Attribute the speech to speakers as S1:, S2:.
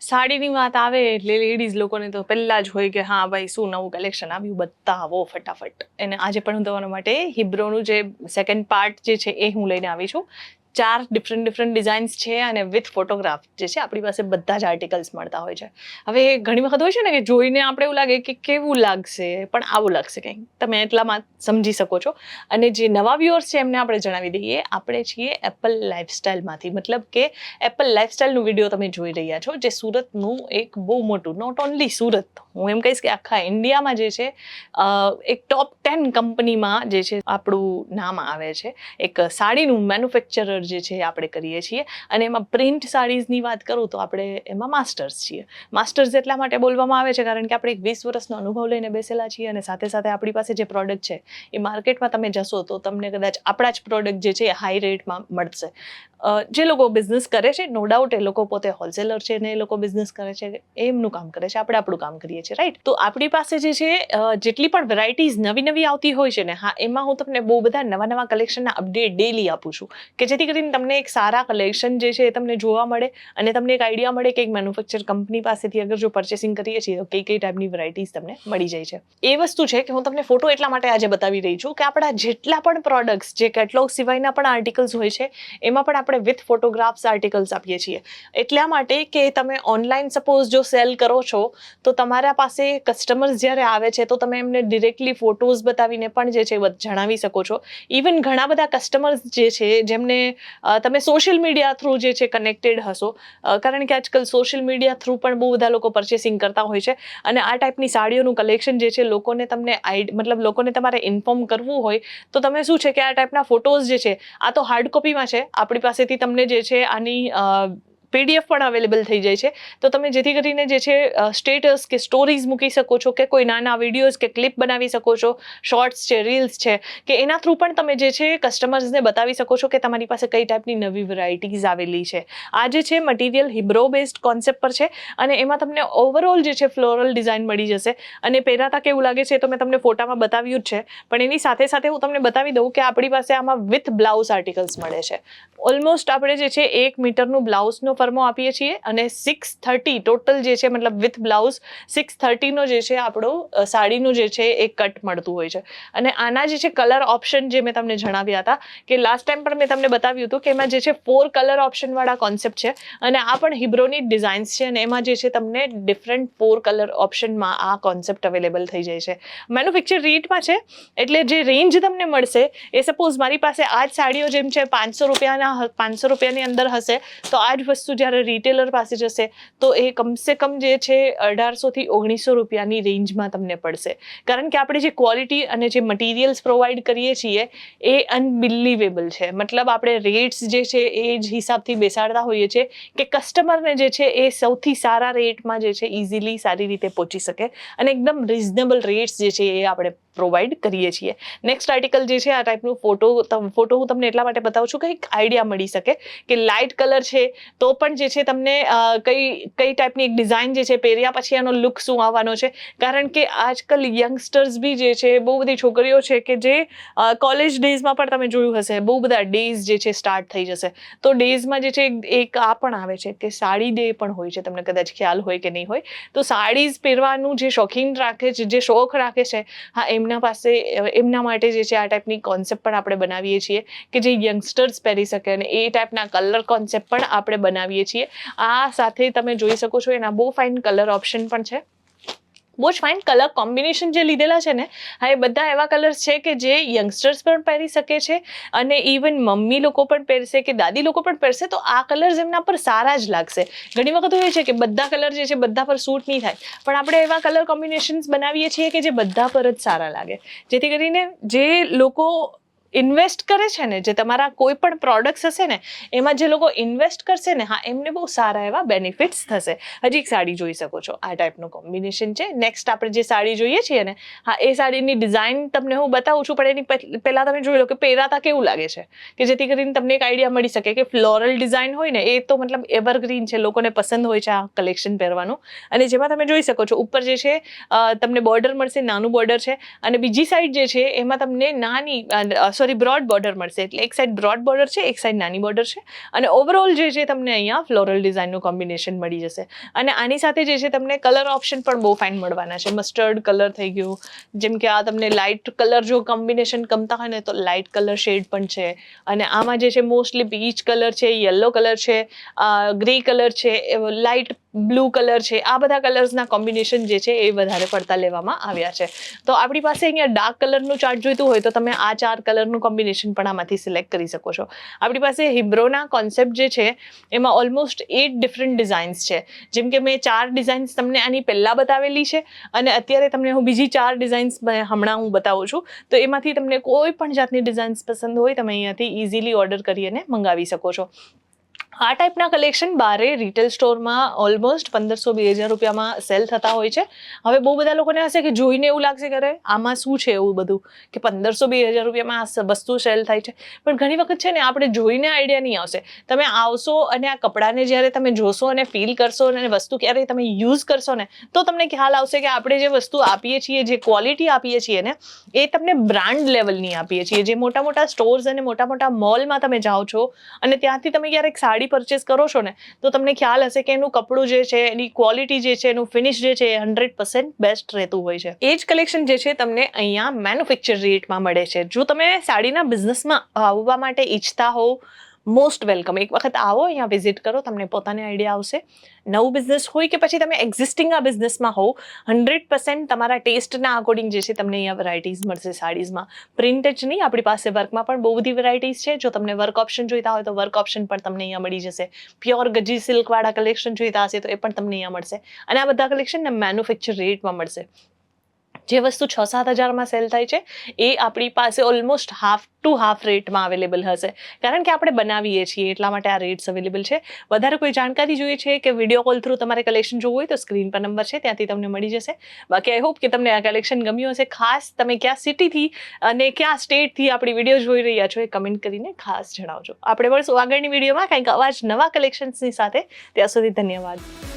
S1: સાડીની વાત આવે એટલે લેડીઝ લોકોને તો પહેલાં જ હોય કે, હા, ભાઈ, શું નવું કલેક્શન આવ્યું? બતાવો ફટાફટ. અને આજે પણ હું તમારા માટે હિબ્રોનું જે સેકન્ડ પાર્ટ જે છે એ હું લઈને આવી છું. ચાર ડિફરન્ટ ડિફરન્ટ ડિઝાઇન્સ છે અને વિથ ફોટોગ્રાફ જે છે, આપણી પાસે બધા જ આર્ટિકલ્સ મળતા હોય છે. હવે ઘણી વખત હોય છે ને કે જોઈને આપણે એવું લાગે કે કેવું લાગશે, પણ આવું લાગશે કંઈક. તમે એટલામાં સમજી શકો છો. અને જે નવા વ્યુઅર્સ છે, એમને આપણે જણાવી દઈએ, આપણે છીએ એપલ લાઇફસ્ટાઇલમાંથી મતલબ કે એપલ લાઇફસ્ટાઇલનું વીડિયો તમે જોઈ રહ્યા છો, જે સુરતનું એક બહુ મોટું નોટ ઓનલી સુરત, હું એમ કહીશ કે આખા ઇન્ડિયામાં જે છે એક ટોપ ટેન કંપનીમાં જે છે, આપણું નામ આવે છે. એક સાડીનું મેન્યુફેક્ચરર જે છે આપણે કરીએ છીએ. અને એમાં પ્રિન્ટ સાડીઝની વાત કરું તો આપણે એમાં માસ્ટર્સ છીએ. માસ્ટર્સ એટલા માટે બોલવામાં આવે છે કારણ કે આપણે એક વીસ વર્ષનો અનુભવ લઈને બેસેલા છીએ અને સાથે સાથે આપણી પાસે જે પ્રોડક્ટ છે એ માર્કેટમાં તમે જશો તો તમને કદાચ આપણા જ પ્રોડક્ટ જે છે એ હાઈ રેટમાં મળશે. જે લોકો બિઝનેસ કરે છે નો ડાઉટ એ લોકો પોતે હોલસેલર છે ને એ લોકો બિઝનેસ કરે છે, એમનું કામ કરે છે, આપણે આપણું કામ કરીએ છીએ રાઈટ તો આપણી પાસે જે છે જેટલી પણ વેરાયટીઝ નવી નવી આવતી હોય છે ને, હા, એમાં હું તમને બહુ બધા નવા નવા કલેક્શનના અપડેટ ડેલી આપું છું કે જેથી તમને એક સારા કલેક્શન જે છે એ તમને જોવા મળે અને તમને એક આઈડિયા મળે કે એક મેન્યુફેક્ચર કંપની પાસેથી અગર જો પરચેસિંગ કરીએ છીએ તો કઈ કઈ ટાઈપની વેરાયટીઝ તમને મળી જાય છે. એ વસ્તુ છે કે હું તમને ફોટો એટલા માટે આજે બતાવી રહી છું કે આપણા જેટલા પણ પ્રોડક્ટ્સ જે કેટલોગ સિવાયના પણ આર્ટિકલ્સ હોય છે, એમાં પણ આપણે વિથ ફોટોગ્રાફ્સ આર્ટિકલ્સ આપીએ છીએ. એટલા માટે કે તમે ઓનલાઈન સપોઝ જો સેલ કરો છો, તો તમારા પાસે કસ્ટમર્સ જ્યારે આવે છે, તો તમે એમને ડિરેક્ટલી ફોટોઝ બતાવીને પણ જે છે જણાવી શકો છો. ઇવન ઘણા બધા કસ્ટમર્સ જે છે, જેમને તમે સોશિયલ મીડિયા થ્રુ જે છે કનેક્ટેડ હશો. કારણ કે આજકાલ સોશિયલ મીડિયા થ્રુ પણ બહુ બધા લોકો પરચેસિંગ કરતા હોય છે અને આ ટાઈપની સાડીઓનું કલેક્શન જે છે લોકોને તમને આઈડ મતલબ લોકોને તમારે ઇન્ફોર્મ કરવું હોય તો તમે શું છે કે આ ટાઈપના ફોટોઝ જે છે, આ તો હાર્ડ કોપીમાં છે. આપણી પાસેથી તમને જે છે આની પીડીએફ પણ અવેલેબલ થઈ જાય છે. તો તમે જેથી કરીને જે છે સ્ટેટસ કે સ્ટોરીઝ મૂકી શકો છો કે કોઈ નાના વિડીયોઝ કે ક્લિપ બનાવી શકો છો શોર્ટ્સ છે રીલ્સ છે, કે એના થ્રુ પણ તમે જે છે કસ્ટમર્સને બતાવી શકો છો કે તમારી પાસે કઈ ટાઈપની નવી વેરાયટીઝ આવેલી છે. આ જે છે મટીરિયલ હિબ્રો બેઝડ કોન્સેપ્ટ પર છે અને એમાં તમને ઓવરઓલ જે છે ફ્લોરલ ડિઝાઇન મળી જશે. અને પહેરાતા કેવું લાગે છે, તો મેં તમને ફોટામાં બતાવ્યું જ છે, પણ એની સાથે સાથે હું તમને બતાવી દઉં કે આપણી પાસે આમાં વિથ બ્લાઉઝ આર્ટિકલ્સ મળે છે. ઓલમોસ્ટ આપણે જે છે, એક મીટરનું બ્લાઉઝનો ફરમો આપીએ છીએ અને સિક્સ થર્ટી ટોટલ જે છે, મતલબ વિથ બ્લાઉઝ સિક્સ થર્ટીનો જે છે, આપણો સાડીનું જે છે, એ કટ મળતું હોય છે. અને આના જે છે કલર ઓપ્શન જે મેં તમને જણાવ્યા હતા, કે લાસ્ટ ટાઈમ પણ મેં તમને બતાવ્યું હતું કે એમાં જે છે ફોર કલર ઓપ્શનવાળા કોન્સેપ્ટ છે અને આ પણ હિબ્રોની ડિઝાઇન્સ છે અને એમાં જે છે, તમને ડિફરન્ટ ફોર કલર ઓપ્શનમાં આ કોન્સેપ્ટ અવેલેબલ થઈ જાય છે. મેન્યુફેક્ચર રેટમાં છે, એટલે જે રેન્જ તમને મળશે, એ સપોઝ મારી પાસે આ જ સાડીઓ જેમ છે, પાંચસો રૂપિયાના પાંચસો રૂપિયાની અંદર હશે, તો આ જ વસ્તુ જ્યારે રિટેલર પાસે જશે, તો એ કમસે કમ જે છે અઢારસોથી ઓગણીસો રૂપિયાની રેન્જમાં તમને પડશે. કારણ કે આપણે જે ક્વોલિટી અને જે મટીરિયલ્સ પ્રોવાઈડ કરીએ છીએ, એ અનબિલિવેબલ છે. મતલબ આપણે રેટ્સ જે છે એ જ હિસાબથી બેસાડતા હોઈએ છીએ કે કસ્ટમરને જે છે એ સૌથી સારા રેટમાં જે છે ઇઝીલી સારી રીતે પહોંચી શકે અને એકદમ રિઝનેબલ રેટ્સ જે છે એ આપણે પ્રોવાઈડ કરીએ છીએ. નેક્સ્ટ આર્ટિકલ જે છે, આ ટાઈપનું ફોટો ફોટો હું તમને એટલા માટે બતાવું છું કે એક આઈડિયા મળી શકે કે લાઇટ કલર છે, તો પણ જે છે તમને કઈ કઈ ટાઈપની એક ડિઝાઇન જે છે, પહેર્યા પછી આનો લુક શું આવવાનો છે. કારણ કે આજકાલ યંગસ્ટર્સ બી જે છે, બહુ બધી છોકરીઓ છે કે જે કોલેજ ડેઝમાં પણ તમે જોયું હશે, બહુ બધા ડેઝ જે છે સ્ટાર્ટ થઈ જશે. તો ડેઝમાં જે છે, એક- આ પણ આવે છે કે સાડી ડે પણ હોય છે, તમને કદાચ ખ્યાલ હોય કે નહીં હોય. તો સાડીઝ પહેરવાનું જે શોખીન રાખે છે, જે શોખ રાખે છે, હા એમના પાસે એમના માટે જે છે આ ટાઈપની કોન્સેપ્ટ પણ આપણે બનાવીએ છીએ કે જે યંગસ્ટર્સ પહેરી શકે અને એ ટાઈપના કલર કોન્સેપ્ટ પણ આપણે બનાવીએ છીએ. આ સાથે તમે જોઈ શકો છો એના બહુ ફાઇન કલર ઓપ્શન પણ છે. બહુ જ ફાઇન કલર કોમ્બિનેશન જે લીધેલા છે ને, હા, એ બધા એવા કલર્સ છે કે જે યંગસ્ટર્સ પણ પહેરી શકે છે અને ઇવન મમ્મી લોકો પણ પહેરશે કે દાદી લોકો પણ પહેરશે, તો આ કલર્સ એમના પર સારા જ લાગશે. ઘણી વખત હોય છે કે બધા કલર જે છે બધા પર સૂટ નહીં થાય, પણ આપણે એવા કલર કોમ્બિનેશન્સ બનાવીએ છીએ કે જે બધા પર જ સારા લાગે. જેથી કરીને જે લોકો ઇન્વેસ્ટ કરે છે ને, જે તમારા કોઈ પણ પ્રોડક્ટ્સ હશે ને, એમાં જે લોકો ઇન્વેસ્ટ કરશે ને, હા, એમને બહુ સારા એવા બેનિફિટ્સ થશે. હજી એક સાડી જોઈ શકો છો, આ ટાઈપનું કોમ્બિનેશન છે. નેક્સ્ટ આપણે જે સાડી જોઈએ છીએ ને, હા, એ સાડીની ડિઝાઇન તમને હું બતાવું છું, પણ એની પહેલાં તમે જોઈ લો કે પહેરાતા કેવું લાગે છે? કે જેથી કરીને તમને એક આઈડિયા મળી શકે કે ફ્લોરલ ડિઝાઇન હોય ને, એ તો મતલબ એવરગ્રીન છે, લોકોને પસંદ હોય છે આ કલેક્શન પહેરવાનું. અને જેમાં તમે જોઈ શકો છો, ઉપર જે છે તમને બોર્ડર મળશે, નાનું બોર્ડર છે. અને બીજી સાઈડ જે છે, એમાં તમને નાની સોરી સોરી બ્રોડ બોર્ડર મળશે. એટલે એક સાઈડ બ્રોડ બોર્ડર છે, એક સાઈડ નાની બોર્ડર છે. અને ઓવરઓલ જે છે, તમને અહીંયા ફ્લોરલ ડિઝાઇનનું કોમ્બિનેશન મળી જશે. અને આની સાથે જે છે, તમને કલર ઓપ્શન પણ બહુ ફાઇન મળવાના છે. મસ્ટર્ડ કલર થઈ ગયું. જેમ કે આ તમને લાઇટ કલર જો કોમ્બિનેશન ગમતા હોય ને, તો લાઇટ કલર શેડ પણ છે. અને આમાં જે છે મોસ્ટલી પીચ કલર છે યલો કલર છે ગ્રે કલર છે લાઇટ બ્લુ કલર છે. આ બધા કલર્સના કોમ્બિનેશન જે છે, એ વધારે પડતા લેવામાં આવ્યા છે. તો આપણી પાસે અહીંયા ડાર્ક કલરનું ચાર્ટ જોઈતું હોય, તો તમે આ ચાર કલરનું કોમ્બિનેશન પણ આમાંથી સિલેક્ટ કરી શકો છો. આપણી પાસે હિબ્રોના કોન્સેપ્ટ જે છે, એમાં ઓલમોસ્ટ એટ ડિફરન્ટ ડિઝાઇન્સ છે. જેમ કે મેં ચાર ડિઝાઇન્સ તમને આની પહેલાં બતાવેલી છે અને અત્યારે તમને હું બીજી ચાર ડિઝાઇન્સ હમણાં હું બતાવું છું. તો એમાંથી તમને કોઈ પણ જાતની ડિઝાઇન્સ પસંદ હોય, તમે અહીંયાથી ઇઝીલી ઓર્ડર કરી અને મંગાવી શકો છો. આ ટાઈપના કલેક્શન બારે રિટેલ સ્ટોરમાં ઓલમોસ્ટ પંદરસો બે હજાર રૂપિયામાં સેલ થતા હોય છે. હવે બહુ બધા લોકોને હશે કે જોઈને એવું લાગશે કે આમાં શું છે એવું બધું? કે પંદરસો બે હજાર રૂપિયામાં આ વસ્તુ સેલ થાય છે. પણ ઘણી વખત છે ને આપણે જોઈને આઈડિયા નહીં આવશે. તમે આવશો અને આ કપડાને જ્યારે તમે જોશો અને ફીલ કરશો અને વસ્તુ ક્યારે તમે યુઝ કરશો ને, તો તમને ખ્યાલ આવશે કે આપણે જે વસ્તુ આપીએ છીએ, જે ક્વોલિટી આપીએ છીએ ને, એ તમને બ્રાન્ડ લેવલની આપીએ છીએ. જે મોટા મોટા સ્ટોર્સ અને મોટા મોટા મોલમાં તમે જાઓ છો અને ત્યાંથી તમે ક્યારેક સાડી પરચેસ કરો છો ને, તો તમને ખ્યાલ હશે કે એનું કપડું જે છે, એની ક્વોલિટી જે છે, એનું ફિનિશ જે છે, એ હંડ્રેડ પર્સન્ટ બેસ્ટ રહેતું હોય છે. એ જ કલેક્શન જે છે, તમને અહીંયા મેન્યુફેક્ચર રેટમાં મળે છે. જો તમે સાડીના બિઝનેસમાં આવવા માટે ઈચ્છતા હોવ મોસ્ટ વેલકમ એક વખત આવો, અહીંયા વિઝિટ કરો, તમને પોતાને આઈડિયા આવશે. નવું બિઝનેસ હોય કે પછી તમે એક્ઝિસ્ટિંગ આ બિઝનેસમાં હોવ હંડ્રેડ પર્સન્ટ તમારા ટેસ્ટના અકોર્ડિંગ જે છે તમને અહીંયા વેરાયટીઝ મળશે સાડીઝમાં. પ્રિન્ટ જ નહીં, આપણી પાસે વર્કમાં પણ બહુ બધી વેરાયટીઝ છે. જો તમને વર્ક ઓપ્શન જોઈતા હોય તો વર્ક ઓપ્શન પણ તમને અહીંયા મળી જશે. પ્યોર ગજી સિલ્કવાળા કલેક્શન જોઈતા હશે તો એ પણ તમને અહીંયા મળશે. અને આ બધા કલેક્શનને મેન્યુફેક્ચર રેટમાં મળશે. જે વસ્તુ છ સાત હજારમાં સેલ થાય છે, એ આપણી પાસે ઓલમોસ્ટ હાફ ટુ હાફ રેટમાં અવેલેબલ હશે. કારણ કે આપણે બનાવીએ છીએ, એટલા માટે આ રેટ્સ અવેલેબલ છે. વધારે કોઈ જાણકારી જોઈએ છે કે વીડિયો કોલ થ્રુ તમારે કલેક્શન જોવું હોય તો સ્ક્રીન પર નંબર છે, ત્યાંથી તમને મળી જશે. બાકી આઈ હોપ કે તમને આ કલેક્શન ગમ્યું હશે. ખાસ તમે ક્યાં સિટીથી અને ક્યાં સ્ટેટથી આપણી વીડિયો જોઈ રહ્યા છો એ કમેન્ટ કરીને ખાસ જણાવજો. આપણે મળશું આગળની વિડીયોમાં કંઈક અવાજ નવા કલેક્શન્સની સાથે. ત્યાં સુધી ધન્યવાદ.